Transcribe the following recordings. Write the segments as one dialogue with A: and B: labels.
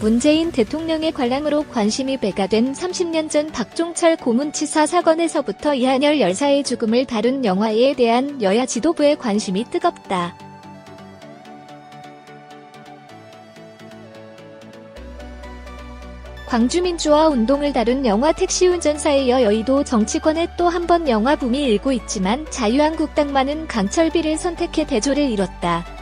A: 문재인 대통령의 관람으로 관심이 배가 된 30년 전 박종철 고문치사 사건에서부터 이한열 열사의 죽음을 다룬 영화에 대한 여야 지도부의 관심이 뜨겁다. 광주민주화 운동을 다룬 영화 택시운전사에 이어 여의도 정치권에 또 한 번 영화 붐이 일고 있지만 자유한국당만은 강철비를 선택해 대조를 이뤘다.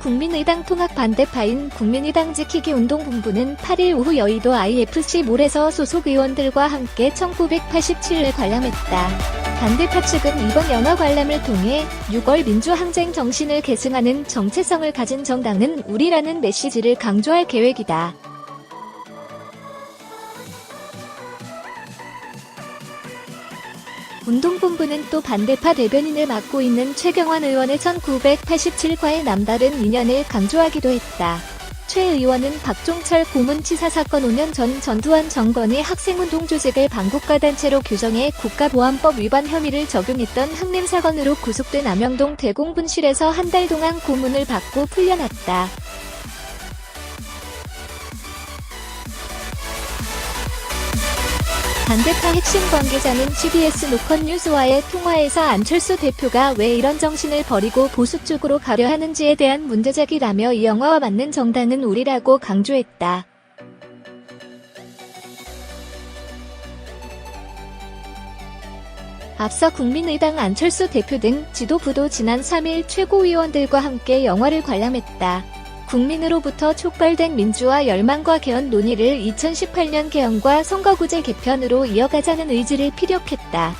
A: 국민의당 통합 반대파인 국민의당 지키기 운동본부는 8일 오후 여의도 IFC몰에서 소속 의원들과 함께 1987을 관람했다. 반대파 측은 이번 영화 관람을 통해 6월 민주항쟁 정신을 계승하는 정체성을 가진 정당은 우리라는 메시지를 강조할 계획이다. 운동본부는 또 반대파 대변인을 맡고 있는 최경환 의원의 1987과의 남다른 인연을 강조하기도 했다. 최 의원은 박종철 고문치사 사건 5년 전 전두환 정권이 학생운동 조직을 반국가 단체로 규정해 국가보안법 위반 혐의를 적용했던 항림 사건으로 구속된 남영동 대공분실에서 한 달 동안 고문을 받고 풀려났다. 반대파 핵심 관계자는 CBS 노컷 뉴스와의 통화에서 안철수 대표가 왜 이런 정신을 버리고 보수 쪽으로 가려 하는지에 대한 문제제기라며 이 영화와 맞는 정당은 우리라고 강조했다. 앞서 국민의당 안철수 대표 등 지도부도 지난 3일 최고위원들과 함께 영화를 관람했다. 국민으로부터 촉발된 민주화 열망과 개헌 논의를 2018년 개헌과 선거구제 개편으로 이어가자는 의지를 피력했다.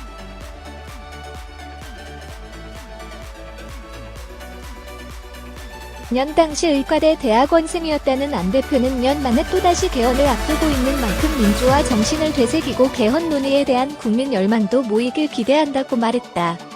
A: 년 당시 의과대 대학원생이었다는 안 대표는 년 만에 또다시 개헌을 앞두고 있는 만큼 민주화 정신을 되새기고 개헌 논의에 대한 국민 열망도 모이길 기대한다고 말했다.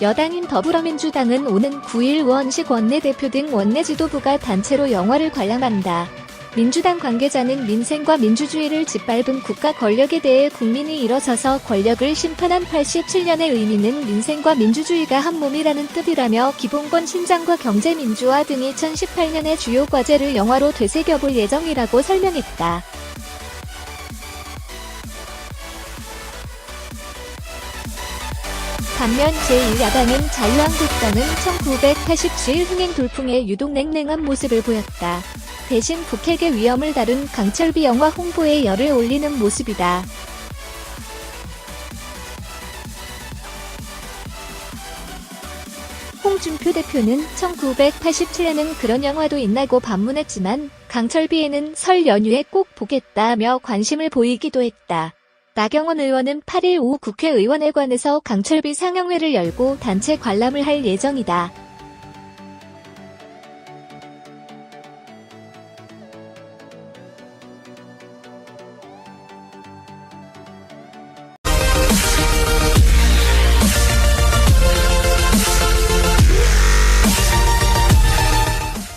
A: 여당인 더불어민주당은 오는 9일 원식 원내대표 등 원내 지도부가 단체로 영화를 관람한다. 민주당 관계자는 민생과 민주주의를 짓밟은 국가 권력에 대해 국민이 일어서서 권력을 심판한 87년의 의미는 민생과 민주주의가 한 몸이라는 뜻이라며 기본권 신장과 경제 민주화 등 2018년의 주요 과제를 영화로 되새겨볼 예정이라고 설명했다. 반면 제1야당인 자유한국당은 1987 흥행 돌풍에 유독 냉랭한 모습을 보였다. 대신 북핵의 위험을 다룬 강철비 영화 홍보에 열을 올리는 모습이다. 홍준표 대표는 1987에는 그런 영화도 있나고 반문했지만 강철비에는 설 연휴에 꼭 보겠다며 관심을 보이기도 했다. 나경원 의원은 8일 오후 국회의원회관에서 강철비 상영회를 열고 단체 관람을 할 예정이다.